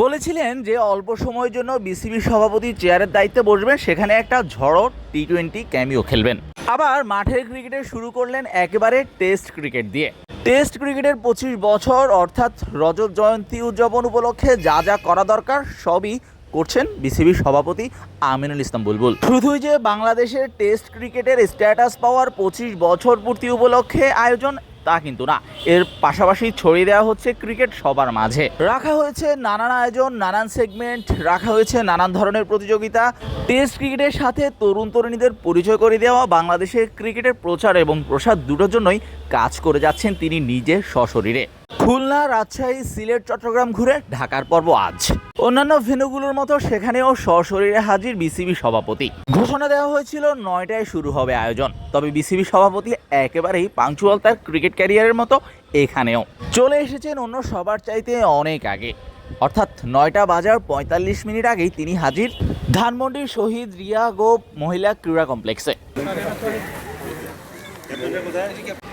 বলেছিলেন যে অল্প সময়ের জন্য বিসিবি সভাপতি চেয়ারের দায়িত্বে বসবেন, সেখানে একটা ঝড়ো টি টোয়েন্টি ক্যামিও খেলবেন। আবার মাঠের ক্রিকেটে শুরু করলেন একেবারে টেস্ট ক্রিকেট দিয়ে। টেস্ট ক্রিকেটের পঁচিশ বছর, অর্থাৎ রজত জয়ন্তী উদযাপন উপলক্ষে যা যা করা দরকার, সবই করছেন বিসিবি সভাপতি আমিনুল ইসলাম বুলবুল। শুধুই যে বাংলাদেশের টেস্ট ক্রিকেটের স্ট্যাটাস পাওয়ার পঁচিশ বছর পূর্তি উপলক্ষে আয়োজন তা কিন্তু না। এর পাশাপাশি ছড়িয়ে দেওয়া হচ্ছে ক্রিকেট সবার মাঝে। রাখা হয়েছে নানান আয়োজন, নানান সেগমেন্ট রাখা হয়েছে নানান ধরনের প্রতিযোগিতা। টেস্ট ক্রিকেটের সাথে তরুণ তরুণীদের পরিচয় করে দেওয়া, বাংলাদেশের ক্রিকেটের প্রচার এবং প্রসার দুটোর জন্যই কাজ করে যাচ্ছেন তিনি নিজে সশরীরে। খুলনা, রাজশাহী, সিলেট, চট্টগ্রাম ঘুরে ঢাকার পর্ব আজ। অন্যান্য ভেন্যুগুলোর মতো সেখানেও সশরীরে হাজির বিসিবি সভাপতি। ঘোষণা দেওয়া হয়েছিল নয়টায় শুরু হবে আয়োজন, তবে বিসিবি সভাপতি একেবারেই পাংচুয়াল তার ক্রিকেট ক্যারিয়ারের মতো এখানেও। চলে এসেছেন অন্য সবার চাইতে অনেক আগে। অর্থাৎ নয়টা বাজার পঁয়তাল্লিশ মিনিট আগেই তিনি হাজির। ধানমন্ডির শহীদ রিয়া গোপ মহিলা ক্রীড়া কমপ্লেক্সে।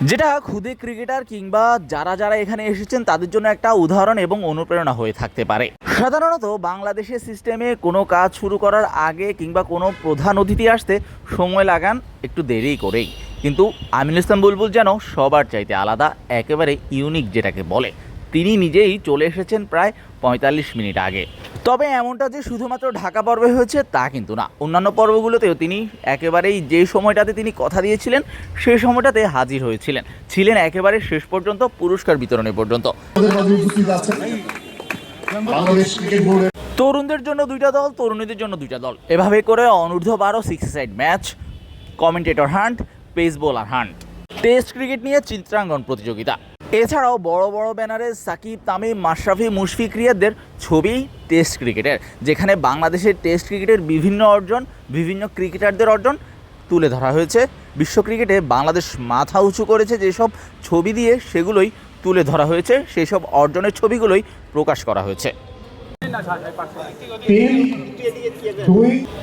যেটা খুদে ক্রিকেটার কিংবা যারা যারা এখানে এসেছেন, তাদের জন্য একটা উদাহরণ এবং অনুপ্রেরণা হয়ে থাকতে পারে। সাধারণত বাংলাদেশের সিস্টেমে কোনো কাজ শুরু করার আগে কিংবা কোনো প্রধান অতিথি আসতে সময় লাগান একটু দেরি করেই। কিন্তু আমিনুল ইসলাম বুলবুল যেন সবার চাইতে আলাদা, একেবারে ইউনিক যেটাকে বলে। তিনি নিজেই চলে এসেছেন প্রায় পঁয়তাল্লিশ মিনিট আগে। তবে এমনটা যে শুধুমাত্র ঢাকা পর্বে হয়েছে তা কিন্তু না। অন্যান্য পর্বগুলোতেও তিনি একেবারেই যে সময়টাতে তিনি কথা দিয়েছিলেন সেই সময়টাতে হাজির হয়েছিলেন। ছিলেন একেবারে শেষ পর্যন্ত পুরস্কার বিতরণের পর্যন্ত। তরুণদের জন্য দুইটা দল তরুণীদের জন্য দুইটা দল। এভাবে করে অনূর্ধ্ব বারো six side match commentator hunt pace bowler hunt test cricket নিয়ে চিত্রাঙ্গন প্রতিযোগিতা। এছাড়াও বড় বড় ব্যানারে সাকিব, তামিম, মাশরাফি, মুশফিক রিয়াদদের ছবি টেস্ট ক্রিকেটের, যেখানে বাংলাদেশের টেস্ট ক্রিকেটের বিভিন্ন অর্জন, বিভিন্ন ক্রিকেটারদের অর্জন তুলে ধরা হয়েছে। বিশ্ব ক্রিকেটে বাংলাদেশ মাথা উঁচু করেছে, যেসব ছবি দিয়ে সেগুলোই তুলে ধরা হয়েছে সেই সব অর্জনের ছবিগুলোই প্রকাশ করা হয়েছে।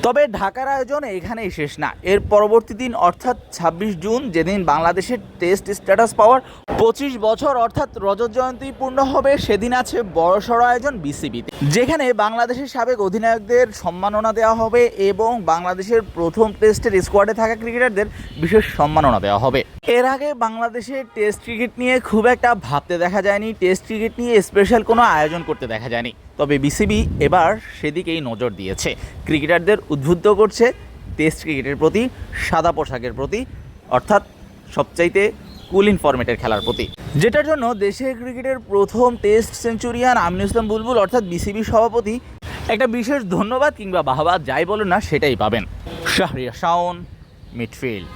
তবে ঢাকার আয়োজন এখানেই শেষ না। এর পরবর্তী দিন, অর্থাৎ ছাব্বিশ জুন, যেদিন বাংলাদেশের টেস্ট স্ট্যাটাস পাওয়ার পঁচিশ বছর, অর্থাৎ রজত জয়ন্তী পূর্ণ হবে, সেদিন আছে বড়সড় আয়োজন বিসিবিতে, যেখানে বাংলাদেশের সাবেক অধিনায়কদের সম্মাননা দেওয়া হবে এবং বাংলাদেশের প্রথম টেস্টের স্কোয়াডে থাকা ক্রিকেটারদের বিশেষ সম্মাননা দেওয়া হবে। এর আগে বাংলাদেশের টেস্ট ক্রিকেট নিয়ে খুব একটা ভাবতে দেখা যায়নি, টেস্ট ক্রিকেট নিয়ে স্পেশাল কোনো আয়োজন করতে দেখা যায়নি। তবে বিসিবি এবার সেদিকেই নজর দিয়েছে। ক্রিকেটারদের উদ্বুদ্ধ করছে টেস্ট ক্রিকেটের প্রতি, সাদা পোশাকের প্রতি, অর্থাৎ সবচাইতে কুলিং ফরম্যাটের খেলার প্রতি। যেটার জন্য দেশের ক্রিকেটের প্রথম টেস্ট সেঞ্চুরিয়ান আমিনুল ইসলাম বুলবুল, অর্থাৎ বিসিবি সভাপতি, একটা বিশেষ ধন্যবাদ কিংবা বাহবা যাই বলুন না, সেটাই পাবেন। শাহরিয়া শাওন, মিডফিল্ড।